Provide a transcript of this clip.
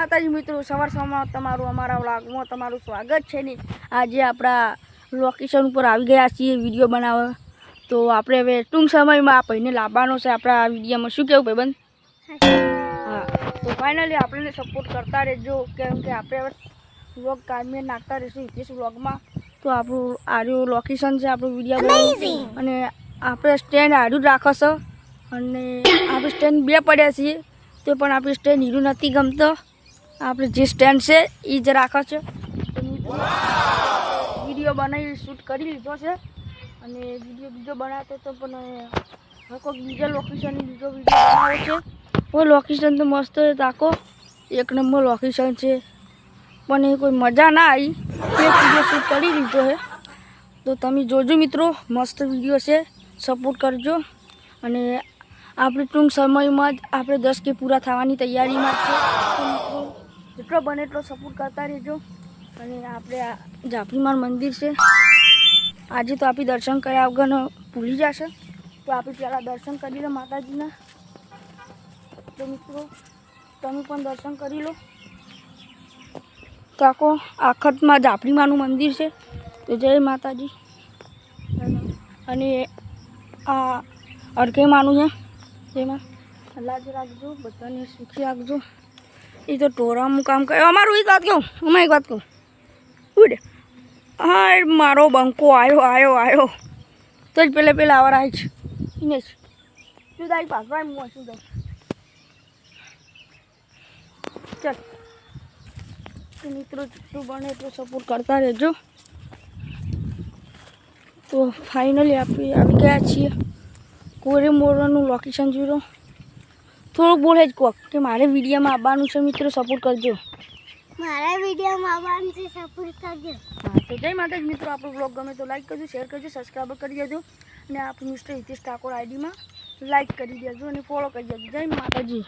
માતાજી મિત્રો સવાર સવારમાં તમારું અમારા વ્લોગમાં તમારું સ્વાગત છે ને. આજે આપણા લોકેશન ઉપર આવી ગયા છીએ વીડિયો બનાવવા. તો આપણે હવે ટૂંક સમયમાં આ ભાઈને લાવવાનો છે આપણા આ વિડીયોમાં. શું કેવું ભાઈબંધ? હા તો ફાઇનલી આપણને સપોર્ટ કરતા રહેજો. કેમ કે આપણે હવે વ્લોગ કાયમી નાખતા રહીશું ઇતિહાસ વ્લોગમાં. તો આપણું આર્યું લોકેશન છે આપણું વીડિયો બનાવવાનું અને આપણે સ્ટેન્ડ આડું જ રાખો છો અને આપણે સ્ટેન્ડ બે પડ્યા છીએ. તો પણ આપણે સ્ટેન્ડ હીરું નથી ગમતો. આપણે જે સ્ટેન્ડ છે એ જ રાખો છે. વીડિયો બનાવી શૂટ કરી લીધો છે. અને વીડિયો બીજો બનાવતો તો પણ કોઈક બીજા લોકેશન બીજો વીડિયો બનાવો છે. કોઈ લોકેશન તો મસ્ત છે, તાકો. એક નંબર લોકેશન છે. પણ એ કોઈ મજા ના આવી. એક વીડિયો શૂટ કરી લીધો છે. તો તમે જોજો મિત્રો, મસ્ત વીડિયો છે. સપોર્ટ કરજો. અને આપણે ટૂંક સમયમાં જ આપણે દસ કે પૂરા થવાની તૈયારીમાં છે. જેટલો બને એટલો સપોર્ટ કરતા રહેજો. અને આપણે આ જાફરીમાન મંદિર છે. આજે તો આપણે દર્શન કર્યા વગર ભૂલી જશે. તો આપણે પહેલાં દર્શન કરી લો માતાજીના. તો મિત્રો, તમે પણ દર્શન કરી લો. કાકો, આખતમાં જાફરીમાનું મંદિર છે. તો જય માતાજી. અને આ અડકેમાનું છે. તેમાં લાજ રાખજો, બધાને સુખી રાખજો. એ તો ટોરામું કામ કરે. અમારું એક વાત કહું અમે એક વાત કહું. ઉડ. હા, એ મારો બંકો આવ્યો આવ્યો આવ્યો તો જ પેલા પેલા આવા છે. એને જ. શું તારી પાછળ હું શું થાય ચાલ. તો મિત્રો જેટલું બને એટલું સપોર્ટ કરતા રહેજો. તો ફાઇનલી આપણે આવી ગયા છીએ. કોરે મોરવાનું લોકેશન લો થોડુંક બોલે જ કોક કે મારે વિડીયોમાં આવવાનું છે મિત્રો સપોર્ટ કરજો. મારા વિડીયોમાં આવવાનું છે સપોર્ટ કરજો. હા તો જય માતાજી મિત્રો આપણો બ્લોગ ગમે તો લાઈક કરજો શેર કરજો સબસ્ક્રાઈબ કરી દેજો. અને આપણું મિસ્ટર હિતેશ ઠાકોર આઈડીમાં લાઈક કરી દેજો અને ફોલો કરી દેજો. જય માતાજી.